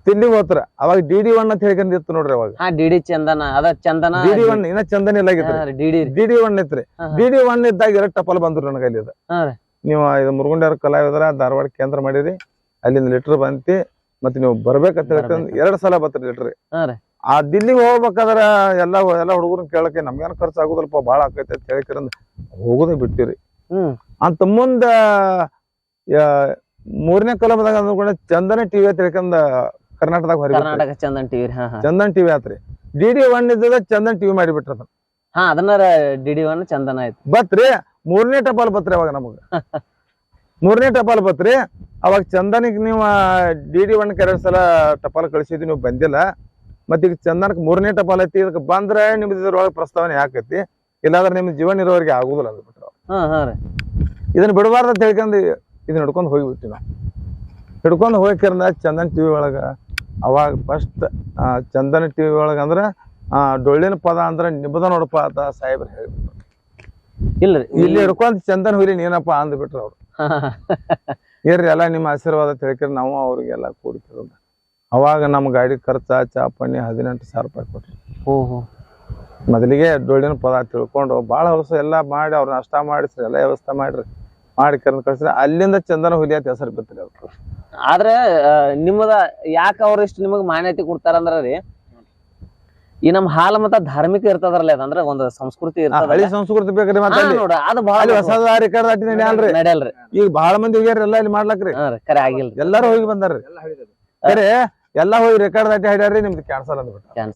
ದಿಲ್ಲಿಗೆ ಹೋತ್ರ. ಅವಾಗ ಡಿ ಡಿ ಒನ್ ಅಂತ ಹೇಳ್ಕೊಂಡಿತ್ತು ನೋಡ್ರಿ ಅವಾಗ. ಡಿಡಿ ಚಂದನ ಅದ ಚಂದನ ಡಿ ಡಿ ಒನ್ ಇನ್ನ ಚಂದನ ಇಲ್ಲ DD D D D D one ಇತ್ರಿ. ಹಾ, ಹಾ. ಡಿ ಡಿ ಒನ್ ಇದ್ದಾಗ ಎರಡು ಟಪಲ್ ಬಂದ್ರು ನನಗೆ ಅಲ್ಲಿ ಅದ. ನೀವು ಇದು ಮುರುಗುಂಡ್ಯಾರ ಕಲಾವಿದರ ಧಾರವಾಡ ಕೇಂದ್ರ ಮಾಡಿರಿ. ಅಲ್ಲಿಂದ ಲಿಟ್ರ್ ಬಂತಿ ಮತ್ತೆ ನೀವು ಬರ್ಬೇಕಂತ ಹೇಳ್ಕೊಂಡು. ಎರಡ್ ಸಲ ಬತ್ರಿ ಲಿಟ್ರಿ ಆ ದಿಲ್ಲಿಗೆ ಹೋಗ್ಬೇಕಾದ್ರ ಎಲ್ಲ ಎಲ್ಲ ಹುಡುಗರನ್ನ ಕೇಳಕ್ಕೆ ನಮ್ಗೇನು ಖರ್ಚು ಆಗುದಲ್ಪ ಭಾಳ ಆಕೈತೆ ಅಂತ ಹೇಳಿಕಿರಂದ ಹೋಗೋದೇ ಬಿಟ್ಟಿರಿ. ಹ್ಮ್. ಅಂತ ಮುಂದ ಮೂರನೇ ಕಲಮದಾಗ ಅಂದ್ಕೊಂಡ ಚಂದನ ಟಿವಿ ಅಂತ ಯಾಕಂದ ಕರ್ನಾಟಕದಾಗ ಹೊರಗೆ ಕರ್ನಾಟಕ ಚಂದನ್ ಟಿವಿ ಚಂದನ್ ಟಿವಿ ಆತ್ರಿ ಡಿ ಡಿ ಒನ್ ಇದ್ದದ ಚಂದನ್ ಟಿವಿ ಮಾಡಿಬಿಟ್ರ ಹಾ ಅದನ್ನ ಡಿ ಡಿ ಒನ್ ಚಂದನ ಆಯ್ತು. ಬತ್ರಿ ಮೂರನೇ ಟಪಾಲ್ ಬತ್ರಿ ಅವಾಗ ನಮಗ. ಮೂರನೇ ಟಪಾಲ್ ಬತ್ರಿ ಅವಾಗ ಚಂದನಿಗೆ ನೀವು ಡಿ ಡಿ ಒನ್ ಕೆರಡ್ ಸಲ ಟಪಾಲ್ ಕಳಿಸಿದ್ವಿ ನೀವು ಬಂದಿಲ್ಲ. ಮತ್ತೆ ಈಗ ಚಂದನಕ್ಕೆ ಮೂರನೇ ಟಪಾಲ್ ಐತಿ ಇದಕ್ಕೆ ಬಂದ್ರೆ ನಿಮ್ದು ಇದ್ರೊಳಗೆ ಪ್ರಸ್ತಾವನೆ ಯಾಕೈತಿ? ಇಲ್ಲಾಂದ್ರೆ ನಿಮ್ ಜೀವನ ಇರೋರಿಗೆ ಆಗುದಿಲ್ಲ ಅಂದ್ಬಿಟ್ರು ಇದನ್ನ ಬಿಡಬಾರ್ದು ಅಂತ ಹೇಳ್ಕೊಂಡು ಇದನ್ನ ಹಿಡ್ಕೊಂಡು ಹೋಗಿಬಿಡ್ತೀವಿ ನಾವು. ಹಿಡ್ಕೊಂಡು ಹೋಗಿರ್ದ ಚಂದನ್ ಟಿವಿ ಒಳಗ ಅವಾಗ ಫಸ್ಟ್ ಚಂದನ ಟಿವಿ ಒಳಗ ಅಂದ್ರ ಆ, ಡೊಳ್ಳಿನ ಪದ ಅಂದ್ರ ನಿಬದ ನೋಡಪ್ಪ ಅಂತ ಸಾಹೇಬ್ರು ಹೇಳ್ಬಿಟ್ರು. ಇಲ್ಲ ಇಲ್ಲಿ ಹಿಡ್ಕೊಂಡ್ ಚಂದನ್ ಹುಲಿ ನೀನಪ್ಪ ಅಂದ್ಬಿಟ್ರು ಅವ್ರು. ಇರ್ರಿ ಎಲ್ಲ ನಿಮ್ಮ ಆಶೀರ್ವಾದ ತಿಳ್ಕಿರಿ ನಾವು ಅವ್ರಿಗೆಲ್ಲ ಕೂಡಿಕಿರೋದು ಅವಾಗ ನಮ್ಮ ಗಾಡಿ ಖರ್ಚು ಚಾ ಪಣ್ಣಿ ಹದಿನೆಂಟು ಸಾವಿರ ರೂಪಾಯಿ ಕೊಟ್ರಿ. ಓ ಹೋ ಮೊದಲಿಗೆ ಡೊಳ್ಳಿನ ಪದ ತಿಳ್ಕೊಂಡು ಭಾಳ ವರ್ಷ ಎಲ್ಲ ಮಾಡಿ ಅವ್ರ ನಷ್ಟ ಮಾಡಿಸ್ರಿ ಎಲ್ಲ ವ್ಯವಸ್ಥೆ ಮಾಡ್ರಿ. ಮಾಡಿ ಕರೆದು ಕಳ್ಸ್ರಿ ಅಲ್ಲಿಂದ ಚಂದನ ಹುಲಿ ಅಂತ ಹೆಸರು ಬಿತ್ತರಿ ಅವ್ರು. ಆದ್ರೆ ಆ, ನಿಮ್ಮದ ಯಾಕ ಅವ್ರ ಇಷ್ಟು ನಿಮಗೆ ಮಾನ್ಯತೆ ಕೊಡ್ತಾರಂದ್ರ ರೀ ಈ ನಮ್ ಹಾಲ ಮತ್ತ ಧಾರ್ಮಿಕ ಇರ್ತದಲ್ಲ ಅದಂದ್ರ ಒಂದು ಸಂಸ್ಕೃತಿ ಹಳಿ ಸಂಸ್ಕೃತಿ ಬೇಕ್ರಿ ಮತ್ತೆ ನೋಡ ಅದು ಬಹಳ ಹೊಸದಾರಿ ಅಟ್ಟಿ ನಡೆಯಲ್ರಿ ನಡೆಯಲ್ರಿ. ಈಗ ಬಹಳ ಮಂದಿ ಹೋಗ್ಯಾರ ಎಲ್ಲ ಇಲ್ಲಿ ಮಾಡ್ಲಕ್ರಿ. ಹಾ ಕರೆ ಆಗಿಲ್ಲ ಎಲ್ಲಾರು ಹೋಗಿ ಬಂದಾರ್ರಿ. ಖರೆ ಎಲ್ಲಾ ಹೋಗಿ ರೆಕಾರ್ಡ್ ದಾಟಿ ಹಾಡ್ಯಾರ್ರಿ ನಿಮ್ದು ಕ್ಯಾನ್ಸಲ್ ಅಂದ್ಬಿಟ್ಟು